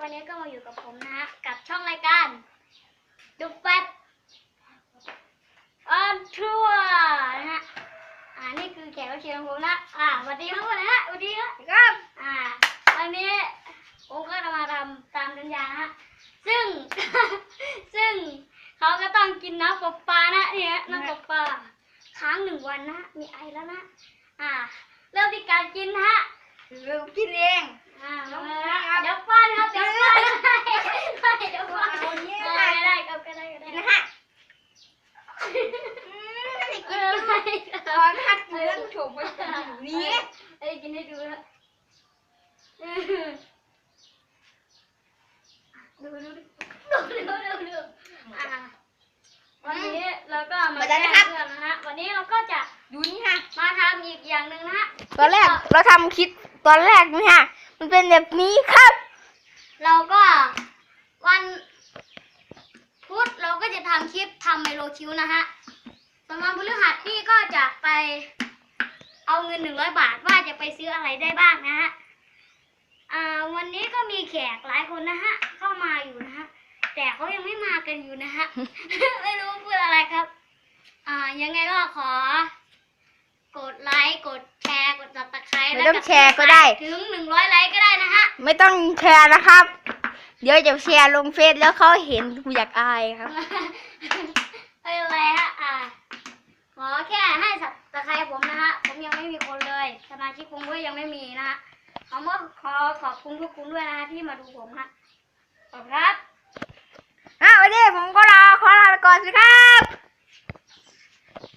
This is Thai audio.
วันนี้ก็มาอยู่กับผมนะฮะกับช่องรายการดูแฟตออนทัวร์นะฮะอ่านี่คือแขกรับเชิญของผมนะอ่าสวัสดีทุกคนนะฮะสวัสดีครับครับอ่าวันนี้ผมก็จะมาทำตามสัญญานะฮะซึ่ง ซึ่งเขาก็ต้องกินน้ำกับปลานะเนี่ยฮะน้ำกับปลาค้างหนึ่งวันนะฮะมีไอแล้วนะอ่า เริ่มที่การกินนะฮะเรากินเองอ่ามาแล้วเดี๋ยวป้อนครับเดี๋ยวป้อนให้เดี๋ยวป้อน เอาอย่างนี้ ได้ ค่ะ ได้ครับก็ได้ก็ได้ กินนะฮะอืมไม่ได้กิ เอน อไม่ ตอนทักเรื่องชมไปอยู่นี่เอ้กินให้ดูนะดูดูดูดูดูดูอ่าวันนี้เราก็มาแก้เรื่องนะฮะวันนี้เราก็จะดูนี่ค่ะมาทำอีกอย่างหนึ่งนะฮะตอนแรกเราทำคลิปตอนแรกนี่ค่ะมันเป็นแบบนี้ครับ เราก็วันพุธเราก็จะทำคลิปทำไมโลคิวนะฮะส่วนวันพฤหัสนี่ก็จะไป เอาเงินหนึ่งร้อยบาทว่าจะไปซื้ออะไรได้บ้างนะฮะอ่าวันนี้ก็มีแขกหลายคนนะฮะ เข้ามาอยู่นะฮะ แต่เขายังไม่มากันอยู่นะฮะ ไม่รู้พูดอะไรครับ อ่า ยังไงก็ขอ กดไลค์ กดแชร์ กดติดตามไม่ต้องแชร์ก็ได้ ถึงหนึ่งร้อยไลค์ก็ได้นะฮะ ไม่ต้องแชร์นะครับ เดี๋ยวจะแชร์ลงเฟซแล้วเขาเห็นกูอยากอายครับ ไม่เป็นไรฮะ อ่า ขอแค่ให้สับตะไคร้ผมนะฮะ ผมยังไม่มีคนเลย สมาชิกผมก็ยังไม่มีนะฮะผมก็ขอขอบคุณทุกคุณด้วยนะฮะที่มาดูผมฮะขอบคุณครับอะวันนี้ผมก็ลาขอลาไปก่อนสิครับ